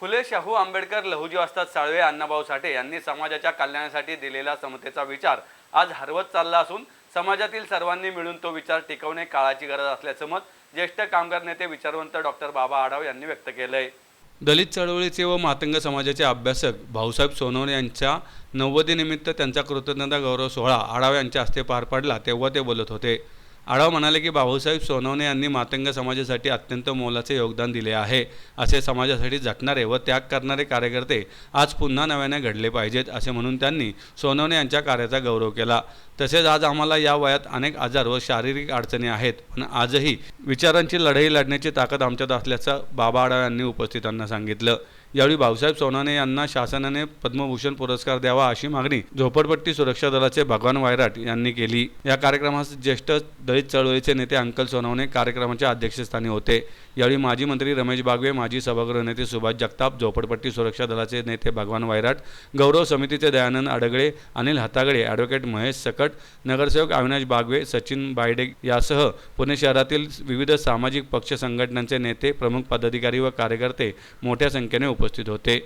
फुले शाहू आंबेडकर लहुजी वस्ताद साळवे अण्णाभाऊ साठे यांनी समाजाच्या कल्याणासाठी दिलेला समतेचा विचार आज हरवत चालला असून समाजातील सर्वांनी मिळून तो विचार टिकवणे काळाची गरज असल्याचं मत ज्येष्ठ कामगार नेते विचारवंत डॉक्टर बाबा आढाव यांनी व्यक्त केलंय. दलित चळवळीचे व मातंग समाजाचे अभ्यासक भाऊसाहेब सोनवणे यांच्या नव्वदीनिमित्त त्यांचा कृतज्ञता गौरव सोहळा आढाव यांच्या हस्ते पार पडला तेव्हा ते बोलत होते. आढाव म्हणाले की भाऊसाहेब सोनवणे यांनी मातंग समाजासाठी अत्यंत मोलाचे योगदान दिले आहे. असे समाजासाठी झटणारे व त्याग करणारे कार्यकर्ते आज पुन्हा नव्याने घडले पाहिजेत असे म्हणून त्यांनी सोनवणे यांच्या कार्याचा गौरव केला. तसेच आज आम्हाला या वयात अनेक आजार व शारीरिक अडचणी आहेत पण आजही विचारांची लढाई लढण्याची ताकद आमच्यात असल्याचं बाबा आढाव यांनी उपस्थितांना सांगितलं. यावेळी भाऊसाहेब सोनाने यांना शासनाने पद्मभूषण पुरस्कार द्यावा अशी मागणी झोपडपट्टी सुरक्षा दलाचे भगवान वायराट यांनी केली. या कार्यक्रमास ज्येष्ठ दलित चळवळीचे नेते अंकल सोनवणे कार्यक्रमाच्या अध्यक्षस्थानी होते. यावेळी माजी मंत्री रमेश बागवे माजी सभागृह नेते सुभाष जगताप झोपडपट्टी सुरक्षा दलाचे नेते भगवान वायराट गौरव समितीचे दयानंद अडगळे अनिल हातागळे ॲडव्होकेट महेश सकट नगरसेवक अविनाश बागवे सचिन बायडे यासह पुणे शहरातील विविध सामाजिक पक्ष संघटनांचे नेते प्रमुख पदाधिकारी व कार्यकर्ते मोठ्या संख्येने उपस्थित होते